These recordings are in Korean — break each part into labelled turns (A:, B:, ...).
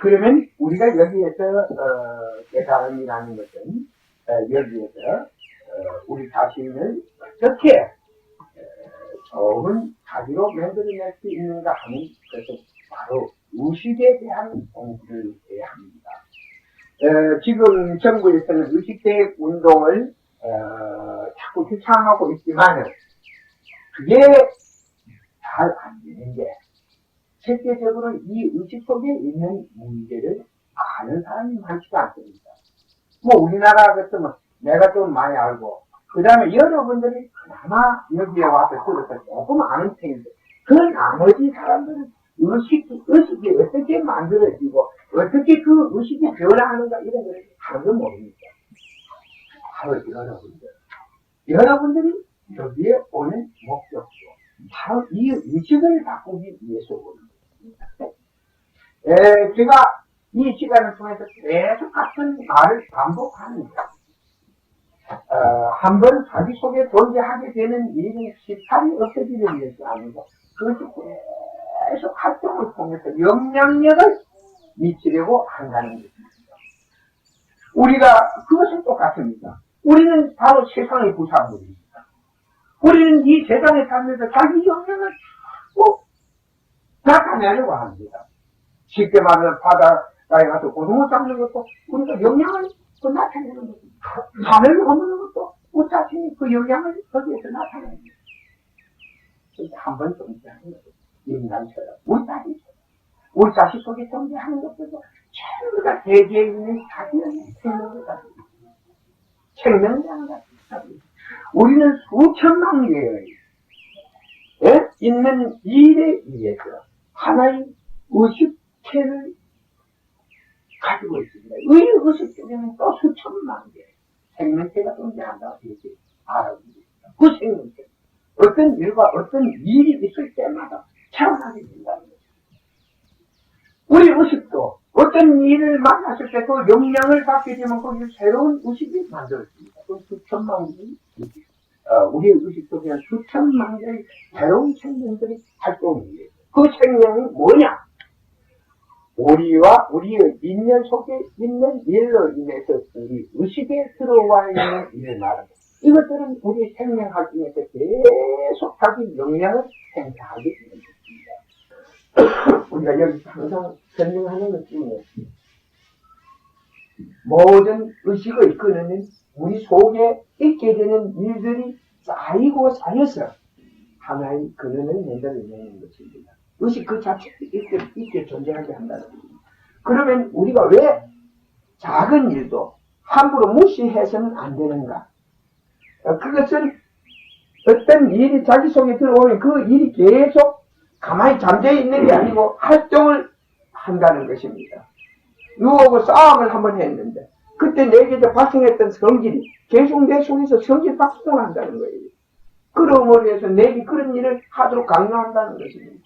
A: 그러면 우리가 여기에서 어, 깨달음이라는 것은 어, 여기에서 어, 우리 자신을 어떻게 어, 좋은 자기로 만들어낼 수 있는가 하는 것은 바로 의식에 대한 공부를 해야 합니다. 어, 지금 정부에서는 의식대 운동을 어, 자꾸 주창하고 있지만 그게 잘 안 되는 게 실제적으로 이 의식 속에 있는 문제를 아는 사람이 많지가 않습니다. 뭐 우리나라 같으면 내가 좀 많이 알고 그 다음에 여러분들이 그나마 여기에 와서 들어서 조금 아는 편인데 그 나머지 사람들은 의식이, 의식이 어떻게 만들어지고 어떻게 그 의식이 변화하는가 이런 걸 하나도 모릅니다. 바로 여러분들. 여러분들이 여기에 오는 목적도 바로 이 의식을 바꾸기 위해서 오는. 에, 제가 이 시간을 통해서 계속 같은 말을 반복합니다. 어, 한번 자기 속에 존재하게 되는 일이 시탈이 없어지기 위해서 아니고 그것이 계속 활동을 통해서 영향력을 미치려고 한다는 것입니다. 우리가 그것은 똑같습니다. 우리는 바로 세상의 부산물입니다. 우리는 이 세상에 살면서 자기 영향을 꼭 나타내려고 합니다. 쉽게 말하면 바다가에 가서 고등어 잡는 것도 우리가 영향을 그 나타내는 것입니다. 산을 허무는 것도 우리 자신이 그 영향을 거기에서 나타내는 것입니다. 한번 존재하는 것입니다. 인간처럼, 우리 자신처럼, 우리 자신 속에 존재하는 것들도 전부 다 세계에 있는 있습니다. 생명량을 가지고 있습니다. 우리는 수천만 개의 예? 있는 일에 의해서 하나의 의식체를 가지고 있습니다. 의 의식 중에는 또 수천만 개 생명체가 존재한다고 이렇게 알아보고 있습니다. 그 생명체 어떤 일과 어떤 일이 있을 때마다 태어나게 된다는 거죠. 우리 의식도 어떤 일을 만났을 때 그 영향을 받게 되면 거기서 새로운 의식이 만들어집니다. 그 수천만 의식. 어, 우리의 의식 속에 수천만 개의 새로운 생명들이 해요. 그 생명이 뭐냐? 우리와 우리의 인연 속에 있는 일로 인해서 우리 의식에 들어와 있는 일을 말합니다. 이것들은 우리 생명 활동에서 계속 자기 영향을 행사하게 되는 것입니다. 우리가 여기서 항상 설명하는 것 중에 모든 의식을 이끄는 우리 속에 있게 되는 일들이 쌓이고 쌓여서 하나의 근원을 만들어내는 것입니다. 의식 그 자체가 있게, 있게 존재하게 한다는 겁니다. 그러면 우리가 왜 작은 일도 함부로 무시해서는 안 되는가? 어, 그것은 어떤 일이 자기 속에 들어오면 그 일이 계속 가만히 잠재 있는 게 아니고 활동을 한다는 것입니다. 누구하고 싸움을 한번 했는데 그때 내게 발생했던 성질이 계속 내 속에서 성질 발생을 한다는 거예요. 그러므로 해서 내게 그런 일을 하도록 강요한다는 것입니다.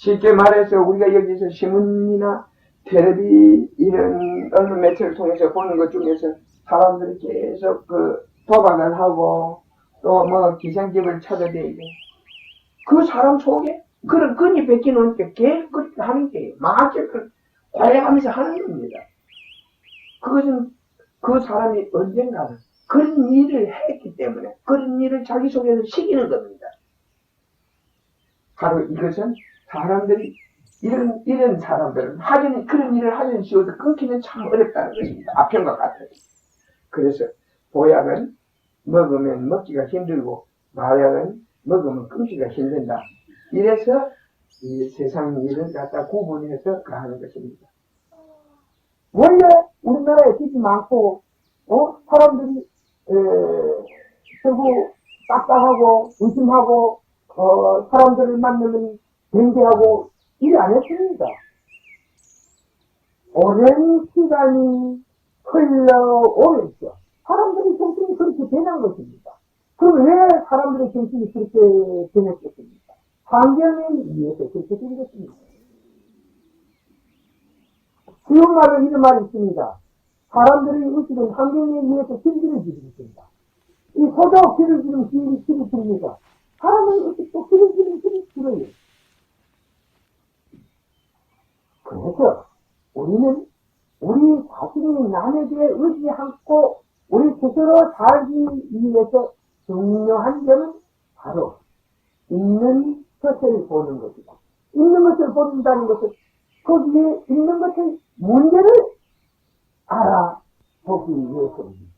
A: 쉽게 말해서 우리가 여기서 신문이나 텔레비 이런 언론 매체를 통해서 보는 것 중에서 사람들이 계속 그 도박을 하고 또 뭐 기생집을 찾아대고 그 사람 속에 그런 끈이 뺏기는 게 계속 그렇게 하는 게요. 마음을 과해하면서 하는 겁니다. 그것은 그 사람이 언젠가는 그런 일을 했기 때문에 그런 일을 자기 속에서 시키는 겁니다. 바로 이것은 사람들이 이런 이런 사람들은 하긴 그런 일을 하긴 쉬워도 끊기는 참 어렵다는 것입니다. 아편과 같아요. 그래서 보약은 먹으면 먹기가 힘들고 마약은 먹으면 끊기가 힘든다. 이래서 이 세상 일을 갖다 구분해서 가는 것입니다. 원래 우리나라에 빚이 많고 어? 사람들이 에, 서구 딱딱하고 의심하고 어, 사람들을 만나면 경계하고 일 안 했습니다. 오랜 시간이 흘러오면서 사람들의 정신이 그렇게 변한 것입니다. 그럼 왜 사람들의 정신이 그렇게 변했겠습니까? 환경에 의해서 그렇게 된 것입니다. 쉬운 말로 이런 말이 있습니다. 사람들의 의식은 환경에 의해서 힘들어지고 있습니다. 이 소도 길어지는 힘이 힘이 듭니다. 사람의 의식도 길어지는 힘이 들어요. 그래서 우리는 우리 자신이 남에게 의지하고 우리 스스로 살기 위해서 중요한 점은 바로 있는 것을 보는 것이다. 있는 것을 본다는 것은 거기에 있는 것의 문제를 알아보기 위해서입니다.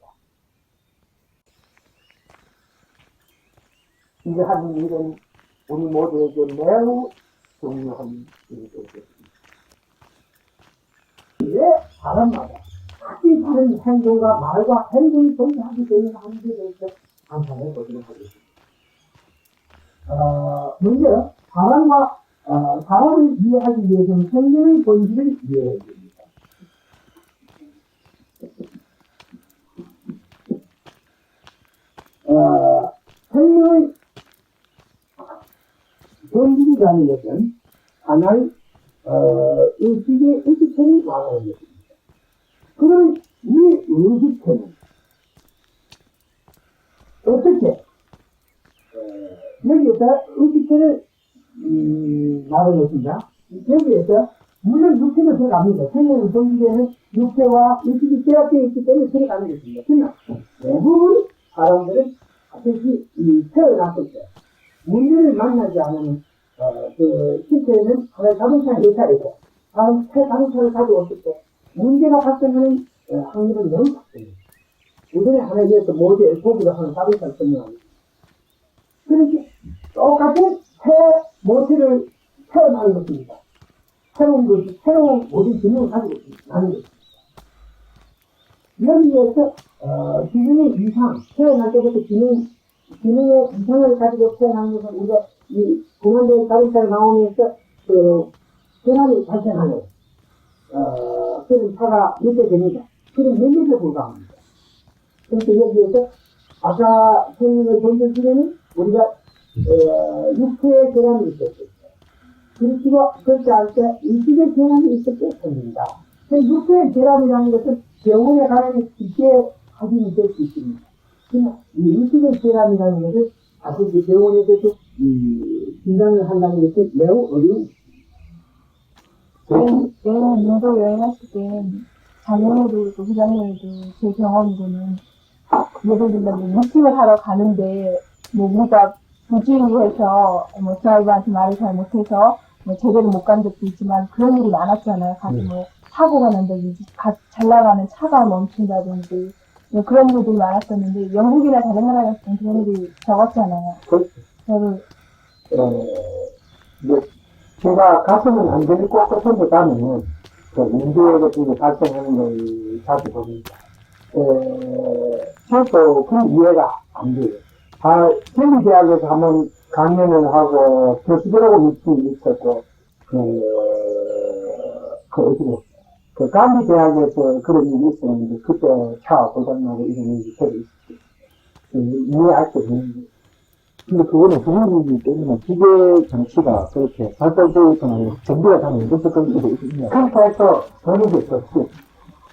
A: 하는 일은 우리 모두에게 매우 중요한 일이 되겠습니다. 왜 사람마다 자기 다른 행동과 말과 행동이 동일하게 되는 한계에 대해서 감상해 보도록 하겠습니다. 어, 먼저 사람과 어, 사람을 이해하기 위해서는 생명의 본질을 이해해야 됩니다. 어, 생명의 본질이라는 것은 하나의 어, 의식의 의식체를 말하는 것입니다. 그럼 이 의식체는 어떻게 어, 여기에서 의식체를 음, 말하겠습니다. 여기에서 물론 육체는 들어갑니다. 생명의 본질에는 육체와 의식이 결합되어 있기 때문에 들어가는 것입니다. 그러나 대부분 사람들은 특히 이 태어났을 때 문제를 만나지 않으면 어, 그 실제는 하나의 자동차 회사에서 다른 새 자동차를 가져왔을 때 문제가 발생하는 어, 확률은 매우 작습니다. 하나에 의해서 모델 소비를 하는 자동차를 설명합니다. 그렇게 똑같은 새 모델을 태어나는 것입니다. 새로운 것이, 새로운 모든 기능을 가지고 있는 것입니다. 여기에서, 어, 기능의 이상, 태어날 때부터 기능, 기능의 이상을 가지고 태어나는 것은 우리가 이 공원대 자동차가 나오면서 그 변환이 발생하는 어, 그런 차가 됩니다. 그런 몇몇에 불과합니다. 그래서 여기에서 아까 생명을 본질 중에는 우리가 어, 육체의 있었을 때 그리고 그렇지 않을 때 의식의 변환이 있을 때 생깁니다. 그 육체의 변환이라는 것은 병원에 가면 쉽게 확인이 될수 있습니다. 그러나 이 의식의 변환이라는 것은 사실 이 병원에서도 이 진단을 한다는 것이 매우 어려운
B: 여행, 유도 여행했을 때, 작년에도 그렇고, 그작년에도 제 경험으로는, 예를 들면, 루팅을 하러 가는데, 뭐, 우리가 부주의해서, 뭐, 드라이버한테 말을 잘 못해서, 뭐, 제대로 못 간 적도 있지만, 그런 일이 많았잖아요. 가서 뭐, 사고가 난다든지, 가, 잘 나가는 차가 멈춘다든지, 뭐 그런 일들이 많았었는데, 영국이나 다른 나라 땐 그런 일이 적었잖아요.
A: 그렇죠. 어, 뭐, 제가 꼭 같은 데 가면은, 그 문제 같은 게 발생하는 걸 자주 봅니다. 에, 저도 그 이해가 안 돼요. 아, 캘리대학에서 한번 강연을 하고, 교수들하고 미팅이 있었고, 그, 그, 어디로, 그, 감리 대학에서 그런 일이 있었는데, 그때 차 고장나고 이런 일이 새로 있었어요. 그, 이해할 수 없는
C: 근데 그거는 부모님이기 때문에 기계 장치가 그렇게 발달되어 있거나 정비가 다 늦었을 수도 있거든요.
A: 캠프에서 전이 됐었지.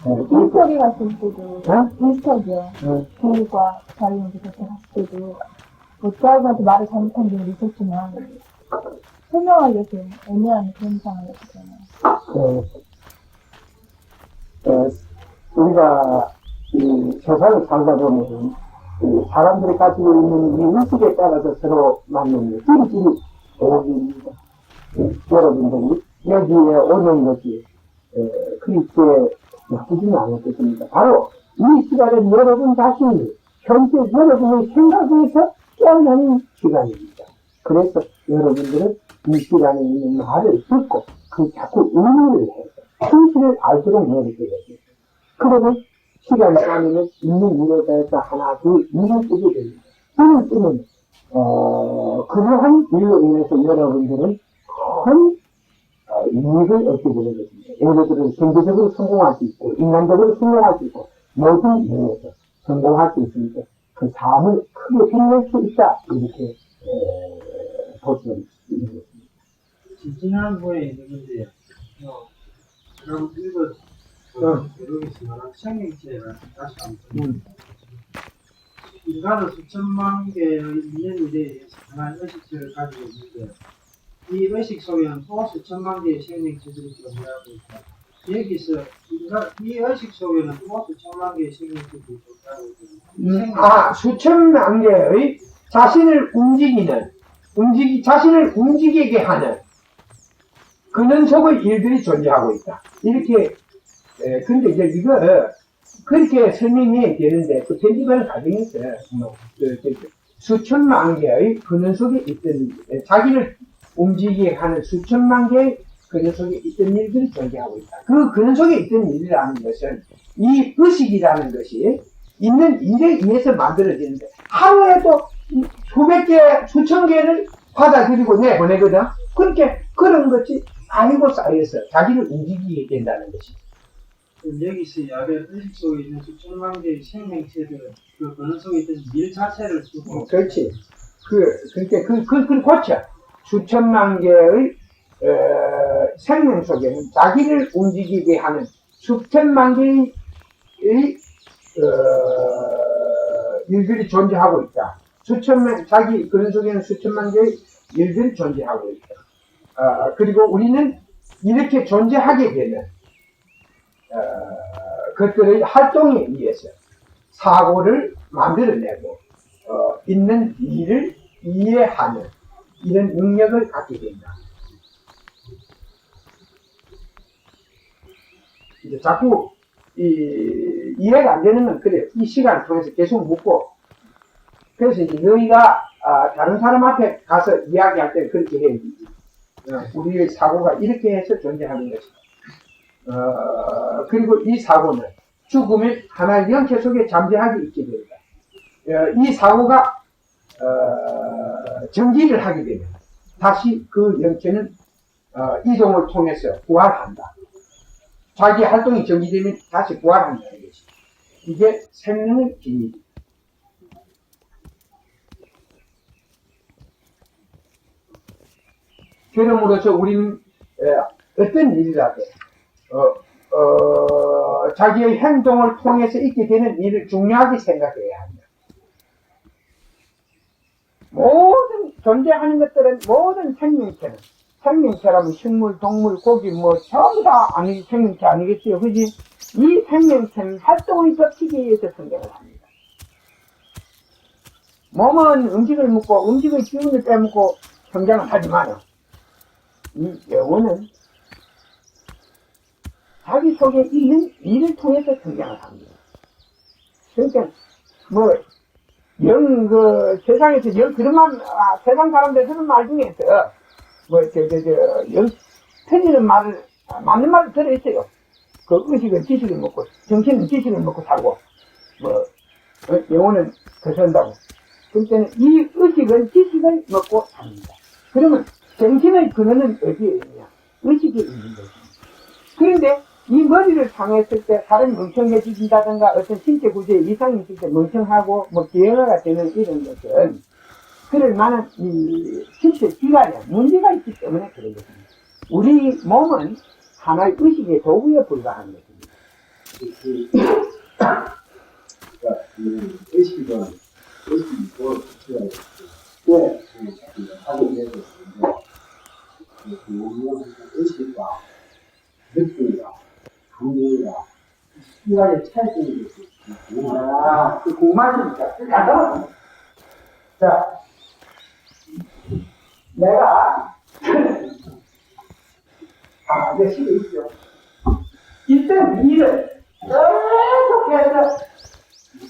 A: 어, 이-
B: 인스터리 갔을 때도,
A: 어?
B: 인스터리요.
A: 어,
B: 교육과 자유연구 그때 갔을 때도 뭐 드라이버한테 말을 잘못한 적이 있었지만 설명하기가 좀 애매한 그런 상황이었잖아요.
A: 그, 어, 우리가 이 세상을 살다 보면 이 사람들이 가지고 있는 이 의식에 따라서 서로 맞는 찌리찌리 오기입니다. 여러분들이 여기에 오는 것이 에, 그렇게 나쁘지는 않았겠습니다. 바로 이 시간은 여러분 자신이 현재 여러분의 생각에서 깨어나는 시간입니다. 그래서 여러분들은 이 시간에 있는 말을 듣고 그 자꾸 의미를 해서 현실을 알도록 노력해야 됩니다. 그러면 시간이 가면은 있는 일에 대해서 하나, 둘, 일을 쓰게 됩니다. 일을 쓰면, 어, 그러한 일로 인해서 여러분들은 큰 어, 이익을 얻게 되는 것입니다. 예를 들어 경제적으로 성공할 수 있고, 인간적으로 성공할 수 있고, 모든 면에서 성공할 수 있으니까 그 삶을 크게 빛낼 수 있다. 이렇게, 수 있는 것입니다.
D: 지난번에 있는데, 어, 그럼 모르겠 한번. 인간은 수천만 개의 인연 미래에 하나의 의식체를 가지고 있는데, 이 의식 속에는 또 수천만 개의 생명체들이 존재하고 있다. 여기서 인간, 이 의식 속에는 또 수천만 개의 생명체들이 존재하고 있다.
A: 음, 아, 수천만 개의 자신을 움직이는, 움직이, 자신을 움직이게 하는 그런 속의 일들이 존재하고 있다. 이렇게, 에, 근데 이제 이거, 그렇게 설명이 되는데, 그 편집하는 있어요. 뭐, 그, 그, 그, 수천만 개의 근원 속에 있던, 에, 자기를 움직이게 하는 수천만 개의 근원 속에 있던 일들이 존재하고 있다. 그 근원 속에 있던 일이라는 것은 이 의식이라는 것이 있는 일에 의해서 만들어지는데 하루에도 이 수백 개, 수천 개를 받아들이고 내보내거든. 그렇게 그런 것이 쌓이고 쌓여서 자기를 움직이게 된다는 것이.
D: 그럼 여기서 이야기한 의식 속에 있는 수천만 개의 생명체들, 그 근원 속에 있는 일 자체를 쓰고,
A: 그렇지. 그, 그러니까 그, 그, 그 고쳐. 수천만 개의, 어, 생명 속에는 자기를 움직이게 하는 수천만 개의, 어, 일들이 존재하고 있다. 수천만, 자기, 그런 속에는 수천만 개의 일들이 존재하고 있다. 어, 그리고 우리는 이렇게 존재하게 되면, 어, 그것들의 활동에 의해서 사고를 만들어내고, 어, 있는 일을 이해하는 이런 능력을 갖게 된다. 이제 자꾸 이, 이해가 안 되는 건 그래요. 이 시간을 통해서 계속 묻고 그래서 이제 너희가 아, 다른 사람 앞에 가서 이야기할 때 그렇게 해야 되지. 어, 우리의 사고가 이렇게 해서 존재하는 것이다. 어, 그리고 이 사고는 죽으면 하나의 영체 속에 잠재하게 있게 된다. 어, 이 사고가 어, 전기를 하게 되면 다시 그 영체는 어, 이동을 통해서 부활한다. 자기 활동이 전기되면 다시 부활한다는 것이. 이게 생명의 비밀. 그럼으로써 우리는 에, 어떤 일이라도 어, 어, 자기의 행동을 통해서 있게 되는 일을 중요하게 생각해야 합니다. 모든 존재하는 것들은 모든 생명체는 생명체라면 식물, 동물, 고기 뭐 전부 다 아니 생명체 아니겠어요, 그지? 이 생명체는 활동을 버티기 위해서 성장을 합니다. 몸은 음식을 먹고 음식의 기운을 빼먹고 성장을 하지만 이 영혼은 자기 속에 있는 일을 통해서 성장을 합니다. 그러니까 뭐 영, 그, 세상에서 영, 그런 말, 아, 세상 사람들 하는 말 중에서, 뭐, 저, 저, 저, 영, 틀리는 말을, 아, 맞는 말을 들어있어요. 그 의식은 지식을 먹고, 정신은 지식을 먹고 살고, 뭐, 어, 영혼은 거선다고. 그럴 때는 이 의식은 지식을 먹고 삽니다. 그러면 정신의 근원은 어디에 있냐? 의식에 있는 것입니다. 그런데 이 머리를 상했을 때 사람이 멍청해진다든가 어떤 신체 구조에 이상이 있을 때 멍청하고 뭐 기형아가 되는 이런 것은 그럴 만한 이 신체 기관에 문제가 있기 때문에 그런 것입니다. 우리 몸은 하나의 의식의 도구에 불과한 것입니다.
E: 그러니까 이 의식은 의식이 또 자체가
A: 네.
E: 하고 있는 것인데 그 의식과 느낌과 감정과 시간의 차이점이 있고
A: 아, 그 고말입니다. 간단합니다. 자, 내가, 아, 내 식이 있죠. 이때 일을 계속해서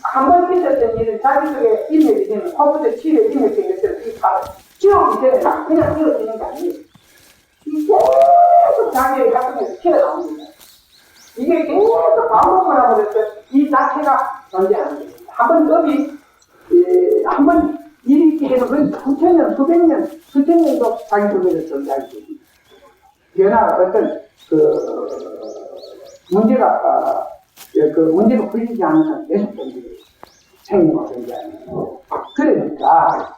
A: 한번 있었던 일을 자기 속에 인맥이 되면 화부터 치료 인맥이 되면 이 바로 지옥이 되면 그냥 이어지는 게 아니에요. 이 계속 자기의 활동에서 튀어나옵니다. 이게 계속 반복을 하고 있어서 이 자체가 거예요. 한번 예, 한번 있게 되면 거의 수천 년, 수백 년, 수천 년도 자기 속에서 존재할 수 있습니다. 변화, 어떤, 그, 문제가, 아, 예, 그 문제가 풀리지 않는 한 계속 존재해요. 생명과 존재하는. 그러니까,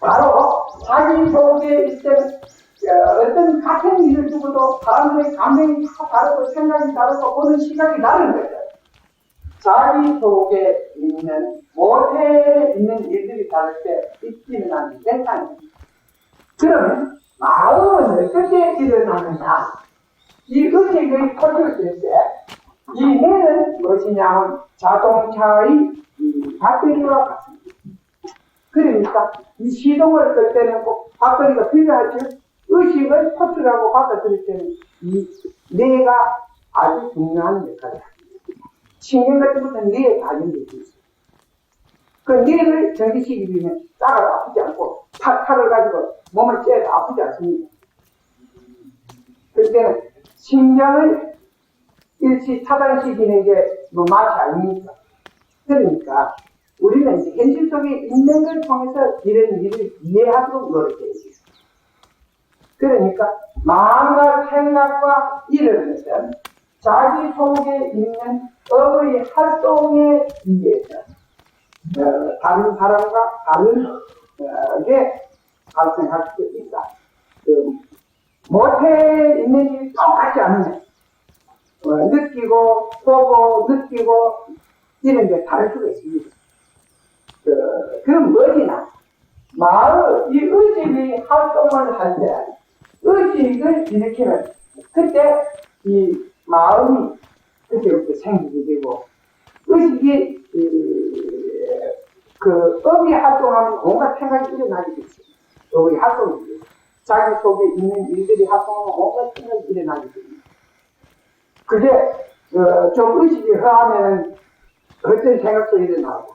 A: 바로 자기 속에 있던 어, 어떤 같은 일을 두고도 사람들의 감정이 다 다르고 생각이 다르고 보는 시각이 다른 거죠. 자기 속에 있는 모태에 있는 일들이 다를 때 있기는 한 세상입니다.
F: 그러면 마음은 어떻게 일어나느냐? 이 의식의 컨트롤 이 뇌는 무엇이냐면 자동차의 이 배터리와 같습니다. 그러니까 이 시동을 끌 때는 꼭 배터리가 필요하죠. 의식을 컨트롤하고 받아들일 때는 이 뇌가 아주 중요한 역할을 합니다. 신경 같은 것은 뇌에 관련되어 있어요. 그 뇌를 전기시키면 작아도 아프지 않고 팔, 팔을 가지고 몸을 째도 아프지 않습니다. 그때는 신경을 일시 차단시키는 게 뭐 맛이 아닙니까? 그러니까 우리는 현실 속에 있는 걸 통해서 이런 일을 이해하도록 노력해야지. 그러니까 마음과 생각과 이런 것은 자기 속에 있는 업의 활동에 의해서 어, 다른 사람과 다르게 발생할 수 있다. 그, 못해 있는 일이 똑같지 않으면 어, 느끼고 보고 느끼고 이런 게 다를 수가 있습니다. 그, 그럼 뭐지나 마음 이 의식이 활동을 할 때 의식을 일으키면 그때 이 마음이 그때부터 생기게 되고 의식이 이, 그 업이 활동하면 온갖 생각이 일어나게 되죠. 업이 활동이. 자기 속에 있는 일들이 활동하면 온갖 생각이 일어나게 됩니다. 그게 어, 좀 의식이 허하면 어떤 생각도 일어나고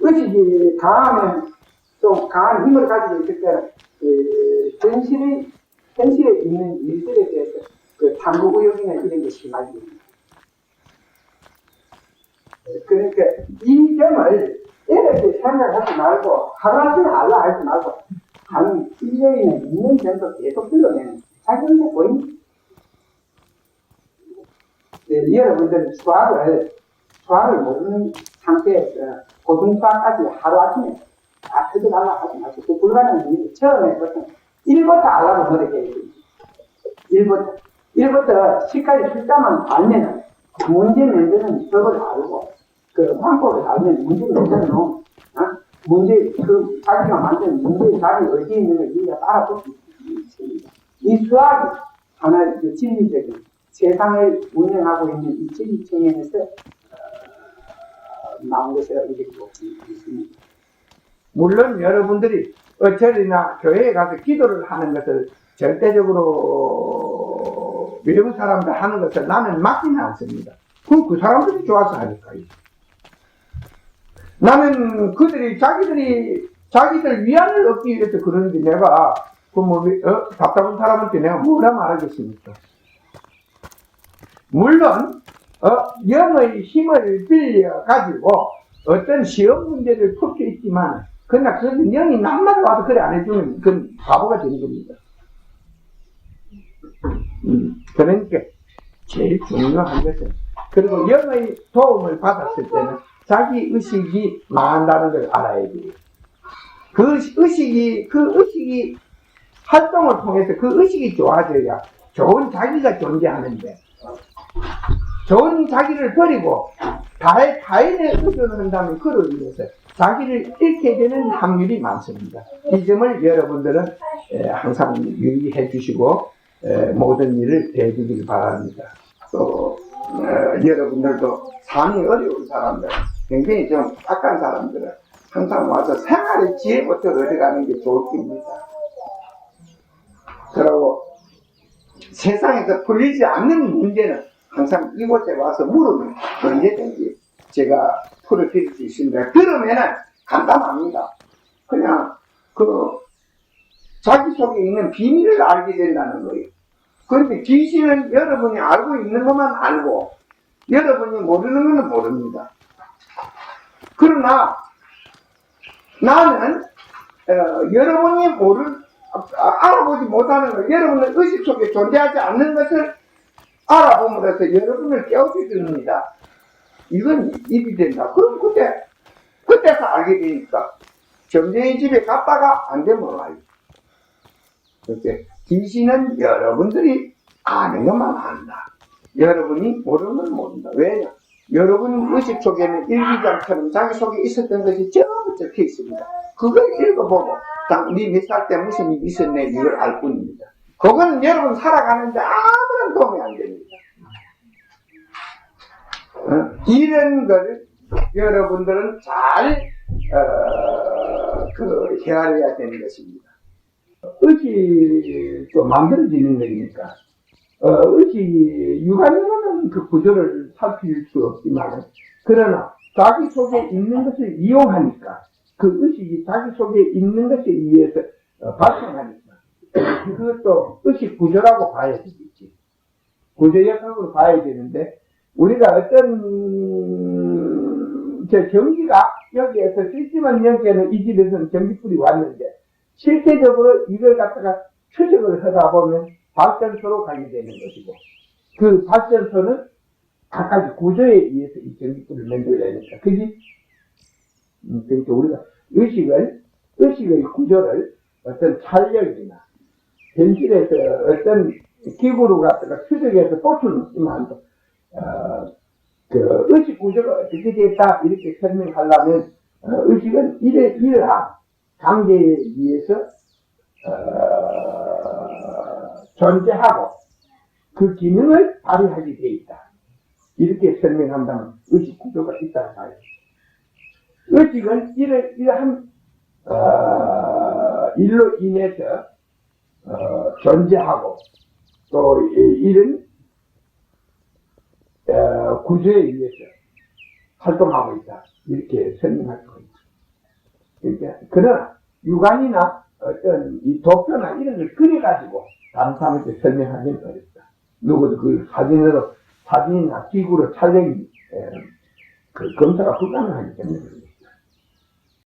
F: 의식이 강하면 좀 강한 힘을 가지고 있을 때는 그 현실이 현실에 있는 일들에 대해서 그 탐구 의욕이나 이런 게 심하게 됩니다. 그러니까 이 점을 이렇게 생각하지 말고 하루아침에 알라 하지 말고 한 1년이나 2년 정도 계속 들어내는 작용이 보입니다. 네, 여러분들은 수학을 수학을 모르는 상태에서 고등수학까지 하루아침에 다 들어가려 하지 마시고 그 불가능한 일이 처음에 보통 1부터 알라고 됩니다. 1부터 1부터 10까지 숫자만 알면은 문제 만드는 법을 알고 그 방법을 알면 문제 놈, 어? 문제 그 자기가 만든 문제의 답이 어디에 있는가 우리가 알아볼 수 있습니다. 이 수학이 하나의 그 진리적인 세상을 운영하고 있는 이 진리 측면에서 어, 나온 것이라고 이렇게 볼수 있습니다. 물론 여러분들이 어철이나 교회에 가서 기도를 하는 것을 절대적으로 외부 사람들 하는 것을 나는 막지는 않습니다. 그럼 그 사람들이 좋아서 하니까요. 나는 그들이 자기들이 자기들 위안을 얻기 위해서 그러는데 내가 그뭐 어, 답답한 사람한테 내가 뭐라 말하겠습니까? 물론 어, 영의 힘을 빌려 가지고 어떤 시험 문제를 풀 수 있지만 그러나 그것은 영이 남만 와서 그래 안 해주면 그건 바보가 되는 겁니다. 음, 그러니까 제일 중요한 것은 그리고 영의 도움을 받았을 때는 자기 의식이 망한다는 걸 알아야 돼요. 그 의식이 그 의식이 활동을 통해서 그 의식이 좋아져야 좋은 자기가 존재하는데 좋은 자기를 버리고 타- 타인의 의존을 한다면 그로 인해서 자기를 잃게 되는 확률이 많습니다. 이 점을 여러분들은 에, 항상 유의해 주시고 에, 모든 일을 대주길 바랍니다. 또 어, 여러분들도 삶이 어려운 사람들, 굉장히 좀 악한 사람들은 항상 와서 생활의 지혜부터 얻어가는 게 좋을 겁니다. 그리고 세상에서 풀리지 않는 문제는 항상 이곳에 와서 물으면 언제든지 제가 풀어드릴 수 있습니다. 그러면은 간단합니다. 그냥 그 자기 속에 있는 비밀을 알게 된다는 거예요. 그런데 귀신은 여러분이 알고 있는 것만 알고 여러분이 모르는 것은 모릅니다. 그러나 나는 어, 여러분이 모를 아, 알아보지 못하는 것, 여러분의 의식 속에 존재하지 않는 것을 알아봄으로써 여러분을 깨우쳐줍니다. 이건 입이 된다. 그럼 그때, 그때서 알게 되니까, 점쟁이 집에 갔다가 안 되면 알죠. 그렇게, 귀신은 여러분들이 아는 것만 안다. 여러분이 모르는 건 모른다. 왜냐?
A: 여러분 의식 속에는 일기장처럼 자기 속에 있었던 것이 전부 적혀 있습니다. 그걸 읽어보고 딱네몇살 때 무슨 일이 있었네 이걸 알 뿐입니다. 그건 여러분 살아가는데 아무런 도움이 안 됩니다. 어? 이런 걸 여러분들은 잘 어, 그 헤아려야 되는 것입니다. 의식도 만들어지는 거니까 어, 의식이 육안으로는 그 구조를 살필 수 없지만 그러나 자기 속에 있는 것을 이용하니까 그 의식이 자기 속에 있는 것에 의해서 어, 발생하니까 그것도 의식 구조라고 봐야 되겠지. 구조 역학으로 봐야 되는데 우리가 어떤 저 전기가 여기에서 시스템은 여기에는 이 집에서는 전기불이 왔는데 실제적으로 이걸 갖다가 추적을 하다 보면 발전소로 가게 되는 것이고 그 발전소는 각가지 구조에 의해서 이 전기불을 만들어내니까 그지? 음, 그러니까 우리가 의식을 의식의 구조를 어떤 찰력이나 현실에서 어떤 기구로 갖다가 추적해서 보수는 있지만 어, 그 의식 구조가 어떻게 됐다 이렇게 설명하려면 어, 의식은 이래 이러한 관계에 의해서 어, 존재하고 그 기능을 발휘하게 돼 있다. 이렇게 설명한다면 의식 구조가 있다는 말이에요. 의식은 이러, 이러한 어, 일로 인해서 어, 존재하고 또 이- 이런 어, 구조에 의해서 활동하고 있다. 이렇게 설명할 있다. 그러니까, 그러나 육안이나 어떤 이 도표나 이런 걸 그려가지고 다른 사람한테 설명하기는 어렵다. 누구도 그 사진으로, 사진이나 기구로 촬영이, 에, 그 검사가 불가능하기 때문에.